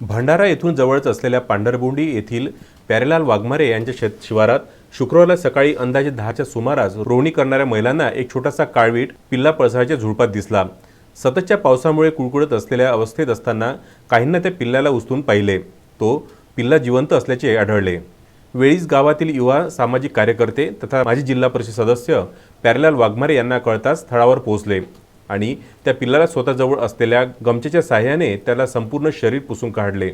भंडारा येथून जवळच असलेल्या पांढरबुंडी येथील प्यारेलाल वाघमारे यांच्या शेत शिवारात शुक्रवारला सकाळी अंदाजे दहाच्या सुमारास रोवणी करणाऱ्या महिलांना एक छोटासा काळवीट पिल्ला पळसाच्या झुडपात दिसला. सततच्या पावसामुळे कुळकुळत असलेल्या अवस्थेत असताना काहींना त्या पिल्ल्याला उचलून पाहिले. तो पिल्ला जिवंत असल्याचे आढळले. वेळीच गावातील युवा सामाजिक कार्यकर्ते तथा माजी जिल्हा परिषद सदस्य प्यारेलाल वाघमारे यांना कळताच स्थळावर पोहोचले. आणि त्या पिल्लाला स्वतःजवळ असलेल्या गमचेच्या साह्याने त्याला संपूर्ण शरीर पुसून काढले.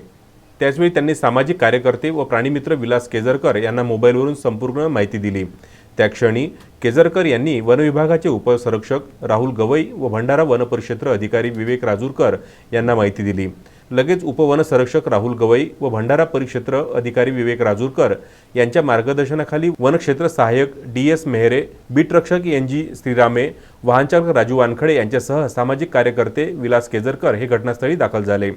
त्याचवेळी त्यांनी सामाजिक कार्यकर्ते व प्राणीमित्र विलास केजरकर यांना मोबाईलवरून संपूर्ण माहिती दिली. त्या क्षणी केजरकर यांनी वनविभागाचे उपसंरक्षक राहुल गवई व भंडारा वनपरिक्षेत्र अधिकारी विवेक राजूरकर यांना माहिती दिली. लगेच उपवनसंरक्षक राहुल गवई व भंडारा परिक्षेत्र अधिकारी विवेक राजूरकर यांच्या मार्गदर्शनाखाली वनक्षेत्र सहाय्यक डी एस मेहरे बीटरक्षक एन जी श्रीरामे वाहनचालक राजू वानखडे यांच्यासह सामाजिक कार्यकर्ते विलास केजरकर हे घटनास्थळी दाखल झाले.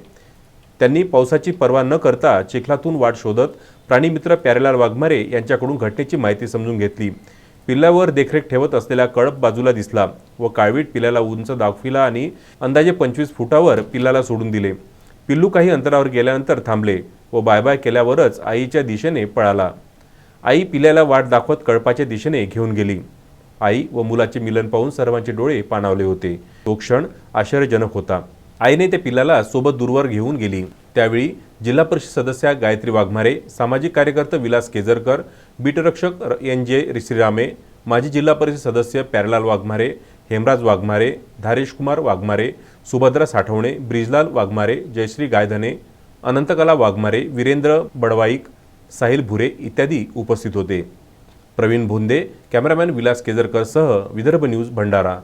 त्यांनी पावसाची पर्वा न करता चिखलातून वाट शोधत प्राणीमित्र प्यारेलाल वाघमारे यांच्याकडून घटनेची माहिती समजून घेतली. पिल्लावर देखरेख ठेवत असलेला कळप बाजूला दिसला व काळवीट पिल्लाला उंच दाखविला आणि अंदाजे पंचवीस फुटावर पिल्लाला सोडून दिले. पिल्लू काही अंतरावर गेल्यानंतर थांबले व बाय बाय केल्यावरच आईच्या दिशेने पळाला. आई पिल्ल्याला वाट दाखवत कळपाच्या दिशेने घेऊन गेली. आई व मुलाचे मिलन पाहून सर्वांचे डोळे पाणावले होते. तो क्षण आश्चर्यजनक होता. आईने त्या पिल्लाला सोबत दूरवर घेऊन गेली. त्यावेळी जिल्हा परिषद सदस्या गायत्री वाघमारे सामाजिक कार्यकर्ते विलास केजरकर बीटरक्षक एन जे श्रीरामे माजी जिल्हा परिषद सदस्य प्यारलाल वाघमारे हेमराज वाघमारे धारेशकुमार वाघमारे सुभद्रा साठवणे ब्रिजलाल वाघमारे जयश्री गायधने अनंतकला वाघमारे वीरेंद्र बडवाईक साहिल भुरे इत्यादी उपस्थित होते. प्रवीण भोंदे कॅमेरामॅन विलास केजरकरसह विदर्भ न्यूज भंडारा.